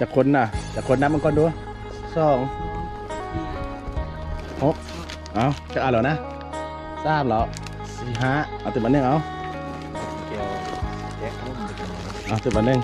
จะคนน่ะ จะคนนับมันก่อนดูสองหกเอาจะอ่านแล้วนะสามแล้วสี่ห้าเอาติดมาหนึ่งเอาเกี่ยวแยกรุ่มไปกันเอาติดมาหนึ่ง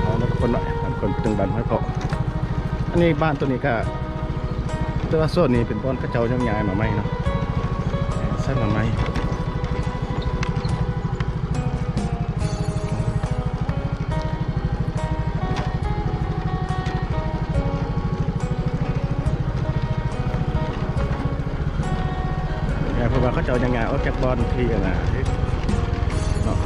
เอาแล้วก็คนหน่อยมันคนตึงบันห้อยเพาะอันนี้บ้านตัวนี้ก็ตัวาโซนนี้เป็นบ้านพระเจ้ายังย้ายมาใหม่เนาะสร้างมาใหม่ จ้ายังย้ายออกจากบ้านที่อะนะเนาะ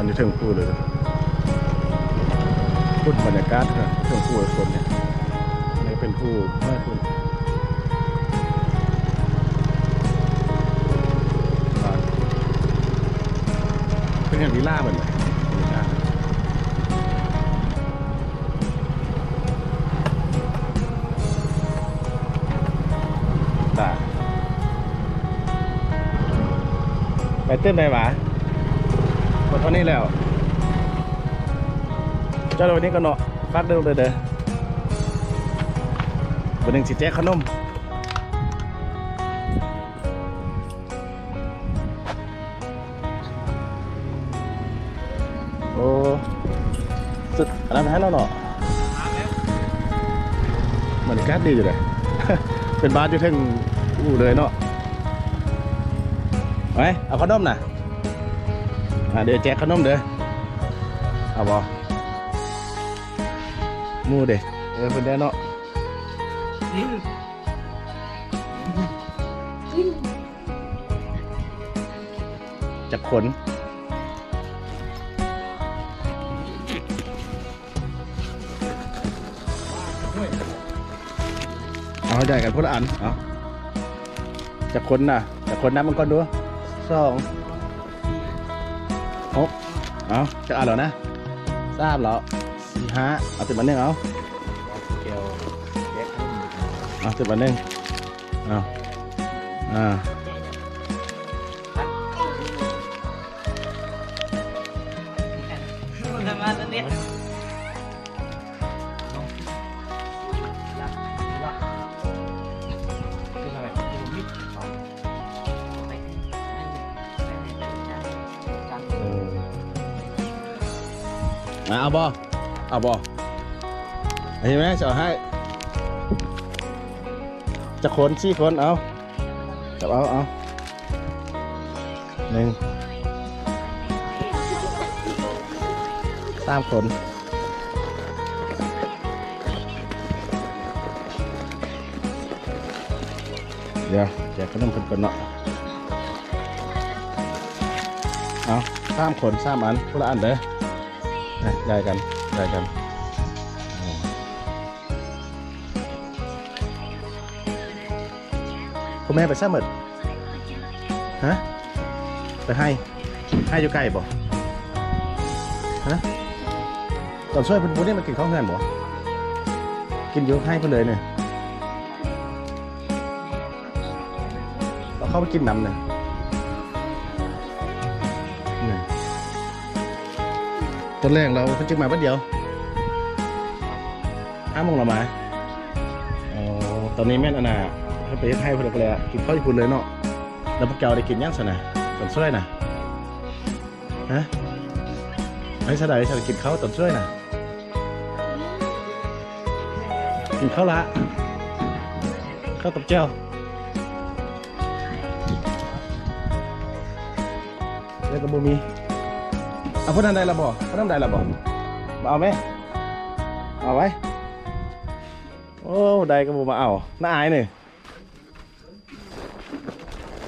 นนี้ถึงพูดเลย เนอย่างวิลล่าเหมือนเลยวิลล่าตาไปเต้นได้หวะหมดเท่านี้แล้ว เจ้าเราวันนี้ก็เนาะฟาดเดิมเลยเด้อวันหนึ่งสิแจกขนม อ้สุดอันนั้นให้เราเนาะบรรยากาศดีอยู่เลย เป็นบ้านอยู่เทั้งอู่เลยเนาะไปเอาขนมน่ะอะเดี๋ยวแจกขนมเด้อเอาบ่หมูเด้เออเพิ่นได้เนาะจักขน เอาได้กันคนละอันเอาจักขนน่ะจักขนนับมันก่อนดูสองหกเอาจะอ่านแล้วนะสามแล้วสี่ห้าเอาติดมาหนึ่งเอาเกี่ยวแยกรุ่มไปกันเอาติดมาหนึ่งเอาอ่า เอาบอเอาบอเห็นไหมจะเอาให้ จะคนสี่คนเอาจับเอาเอาหนึ่งสามคนเดี๋ยวแจกขนมคนก่อนเนาะเอาสามคนสามอันคนละอันเด้อ นะได้กันได้กันคุณแม่ไปซ้ำหมดฮะไปให้ให้อยู่ใกล้บ่ฮะตอนช่วยเพิ่นบุญนี่มากินข้าวเงินบ่กินอยู่ให้เพิ่นเลยเนี่ยเอาเข้าไปกินน้ำเนี่ย ตอนแรกเราเพิ่งจะมาแป๊บเดียวห้าโมงเรามาอ๋อตอนนี้แม่นอนาเขาไปให้เพื่อนก็เลยกินข้าวญี่ปุ่นเลยเนาะแล้วพวกแกได้กินยังสนะตอนช่วยนะฮะไอ้สดายสดายกินข้าวตอนช่วยนะกินข้าวละข้าวกับเจ้าแล้วก็บ่มี เอาคนนั้นได้ละบ่คนนั้นได้ละบ่มาเอาไหมเอาไว้โอ้ได้ก็บ่มาเอาน่าอายนี่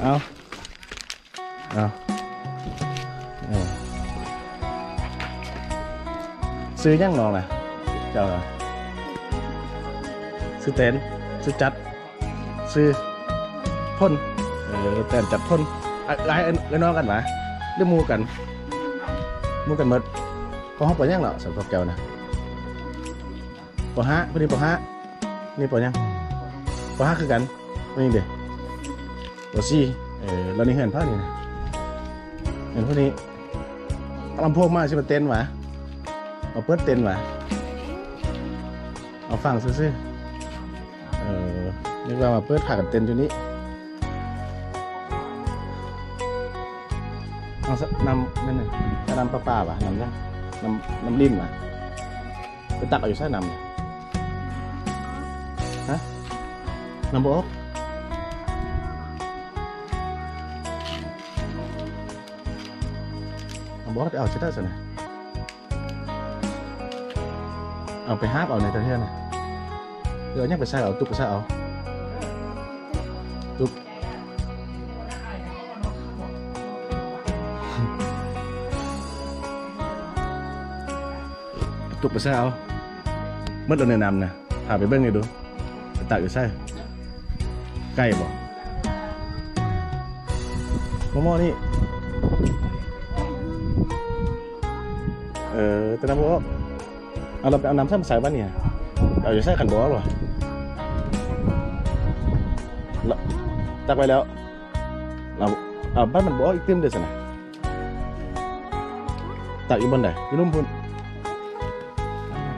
เอาเอาเอาซื้อยังน้องนะเจ้าน่ะซื้อเต็นซื้อจัด ซื้อพ่นเออแต่จับทนไอ้ไอ้ไอ้น้องกันหมาหรือหมูกัน มูกันหมดพอห้องปอยังเหรอสำหรับแก้วนะปอห้าพอดีปอห้านี่ปอยังปอห้าคือกันนี่เด็กปอสี่เออแล้วนี่เห็นผ้านี่นะเห็นพวกนี้ลำโพงมากใช่ไหมเต้นหวะเอาเปิดเต้นหวะเอาฟังซื่อๆเออนึกว่ามาเปิดผ่ากันเต้นอยู่นี้ เอาสักนำนั่นน่ะจะนำปลาปลาป่ะนำยังนำน้ำลิ้นป่ะไปตักเอาอยู่ใส่นำ ตุกไปใส่เอาเมื่อเราแนะนำนะพาไปเบิ้งหน่อยดูไปตักอยู่ใส่ใกล้บ่มอมอนี่เออ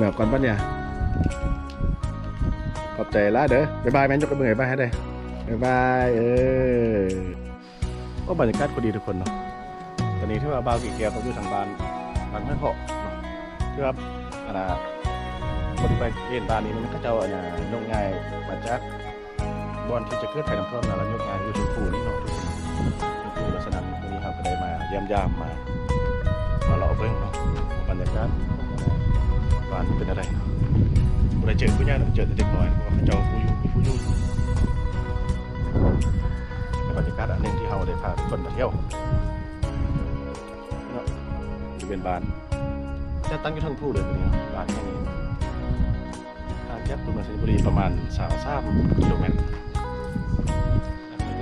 แบบก่อนปะเนี่ย ขอบใจละเด้อบ๊ายบายแมนยกกระเบื้องบ๊ายบายให้ได้บ๊ายบายเออก็บรรยากาศก็ดีทุกคนเนาะ ตอนนี้ที่ว่าบาวกี่เกียวเขาอยู่ทางบ้านบ้านเพื่อนเหาะเนาะที่ว่าอันน่ะคนที่ไปเห็นบ้านนี้มันก็จ้าอันน่ะยกง่ายมาจากบอนที่จะเกิดไผ่น้ำท่วมนะแล้วยกง่ายอยู่ชมพูนี่เนาะทุกคนชมพูลักษณะวันนี้เราก็ได้มาเยี่ยมยามมามาเลาะเบิ่งเนาะบรรยากาศ บ้าเป็นอะไรบ่ได้เจอผู้ใหญ่เนาะเจอแต่เด็กน้อยเพราะว่าเขาเจ้าผู้อยู่ผู้อยู่เป็นบรรยากาศอันหนึ่งที่เราได้พาคนมาเที่ยวเนาะจะเป็นบ้านจะตั้งอยู่ทางผู้เลยตรงนี้เนาะบ้านแห่นี้ทางแก๊บตัวเมืองสิงห์บุรีประมาณ33กิโลเมตร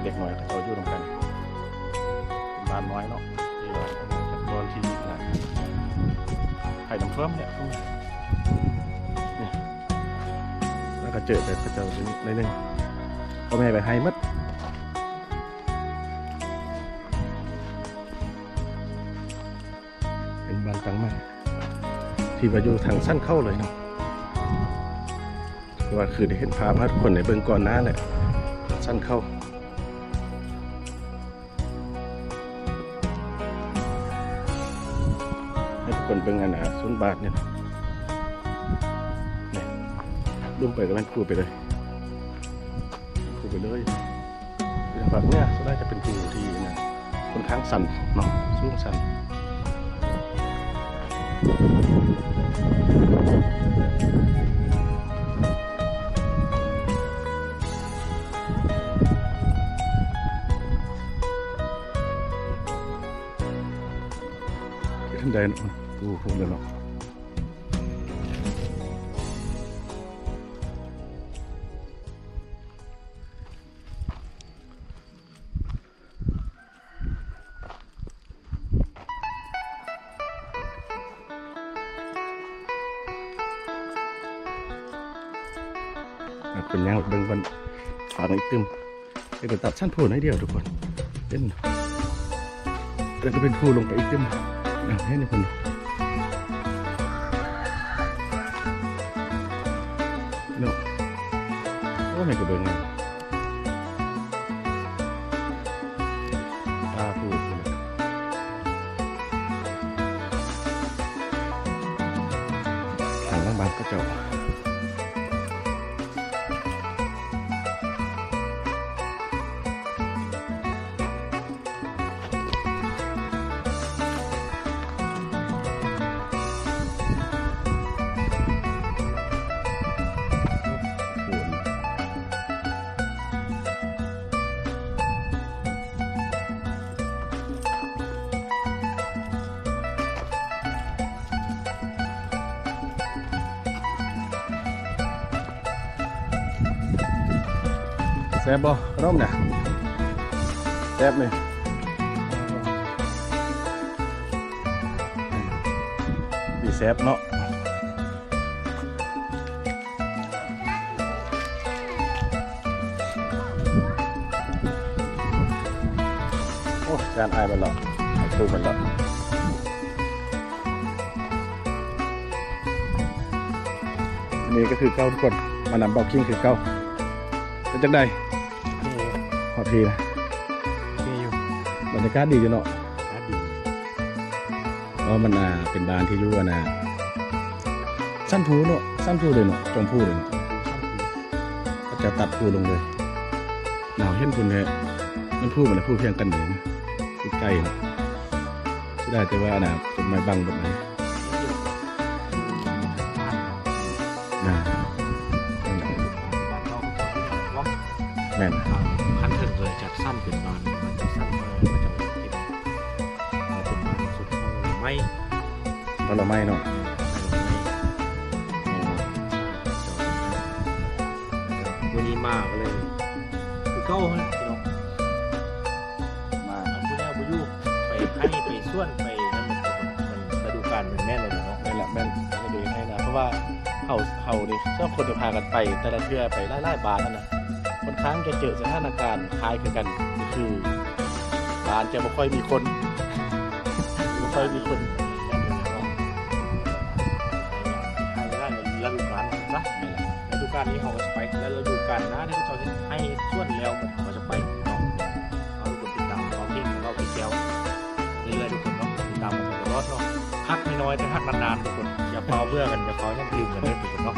เด็กน้อยเขาเจ้าอยู่ตรงกันเป็นบ้านน้อยเนาะที่เอาจากบอนที่ขนาดไข่น้ำเพิ่มเนี่ยพวกนี้ ก็เจอไปก็เจอในนึงพ่อแม่ไปให้มัดเป็นบ้านตังใหม่ที่ว่าอยู่ทางสั้นเข้าเลยเนาะว่าคือได้เห็นภาพให้ทุกคนในเบื้องก่อนหน้าแหละสั้นเข้าให้ทุกคนเป็นงานอาศูนบาทเนี่ยนะเนี่ย รุ่มไปกับม่นครูไปเลยครูไปเลยแบบเนี้ยส่วนใหญ่จะเป็นครูที่นะค่อนข้างสั่นเนาะสูงสั่นที่ท่านใดเนาะครูคงเลยเนาะ เป็นยังเบิ่งบนฝากอีกตึมเป็นกตัดสั้นพูน้อยเดียวทุกคนเป็นแล้วก็เป็นพูลงไปอีกตึมให้ในคนเนาะโอ้ไม่กระเบิงไงตาพูดพุ่นน่ะทางล่างบ้านก็จ้า แซ่บบ่ขนมเนี่ยแซ่บนี่มีแซ่บเนาะโอ้จานอายมันหรอกตูมันหรอกอันนี้ก็คือเก้าทุกคน มานำเบาคิงคือเก้าเป็นจังไดนี่ขอ ทีนะนี่อยู่บรรยากาศดีอยู่เนาะร้านดีเพราะมันอ่าเป็นบ้านที่อยู่กันนะสั้นพูเนาะสั้นพูเลยเนาะจงพูเลยเนาะก็จะตัดพูลงเลยหนาวเห็นคุณแท้มันพูมันนะพูเพียงกันเลยนะใกล้ๆเนาะที่ได้แต่ว่านะต้นไม้บังแบบไหนนะแม่น สั้นเป็นบานมันจะสั้นมามันจะกินมาเป็นบานสุดไม่ตอนเราไม่เนาะวันนี้มาก็เลย คือเก้าฮะพี่น้องมาเอาผู้แน่ผู้ยู่ไปให้ไปส่วนไปนั่นมันมันฤดูกาลมันแม่นเลยเนาะแม่นละแม่นไม่ดูให้นะเพราะว่าเฮาเฮานี่ชอบคนจะพากันไป แต่ละเทื่อไปไล่ๆบ้านนั่นนะ ค่อนข้งจะเจอสถานการณ์คล้ายคือกันก็คือบ้านจะไม่ค่อยมีคนไม่ค่อยมีคนให้ได้ฤดูกาลซะฤดูกาลนี้เขาก็จะไปแล้วฤดูกาลน้าที่เขาจะให้ส่วนแล้วมันเขาจะไปเนาะเอาทุกคนติดตามความเพ่งของเราไปแก้วเรื่อยๆทุกคนเนาะติดตามกันไปตลอดเนาะพักน้อยแต่พักนานๆทุกคนอย่าเฝ้าเพื่อกันอย่าเฝ้ายังลืมกันเลยทุกคนเนาะ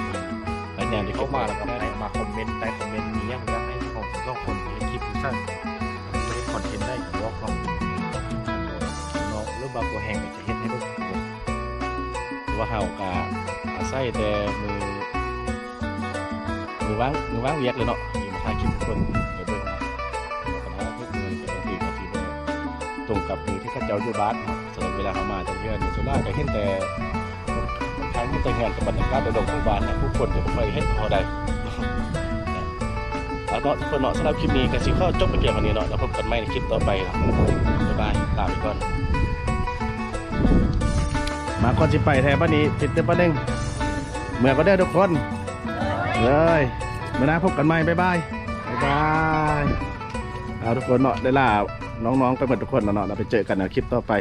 และอย่างที่เข้ามาแล้วก็ได้มาคอมเมนต์ใต้คอมเมนต์มียังยังให้ของ ต้องคนเห็นคลิปสั้นไม่ได้คอนเทนต์ได้กับวอล์กของน้องเรื่องบาบัวแหงจะเห็นให้เบิ่งถือว่าเฮากะอาศัยแต่มือมือว่างมือว่างเวียกเลยเนาะมีมาถ่ายคลิปทุกคนเดี๋ยวเบิ่งนะปัญหาทุกมือจะบางทีก็สิบ่ตรงกับมือที่เขาเจ้าอยู่บ้านสำหรับเวลาเขามาจากเพื่อนส่วนมากก็เห็นแต่บางครั้งเห็นแต่งานกับบรรยากาศโดดๆของบ้านนะผู้คนจะบ่ค่อยเห็นพอใด เอาเนาะทุกคนเนาะสำหรับคลิปนี้ก็สิเข้าจบไปเพียงเท่านี้เนาะแล้วพบกันใหม่ในคลิปต่อไปเนาะบ๊ายบายลาไปก่อนมาก่อนสิไปแท้ป้านี้ติดเต็มป้าเด้งเหมื่อก็ได้ทุกคนเลยเมื่อหน้าพบกันใหม่บ๊ายบายบ๊ายบายเอาทุกคนเนาะได้ลาน้องๆไปหมดทุกคนเนาะเราไปเจอกันในคลิปต่อไป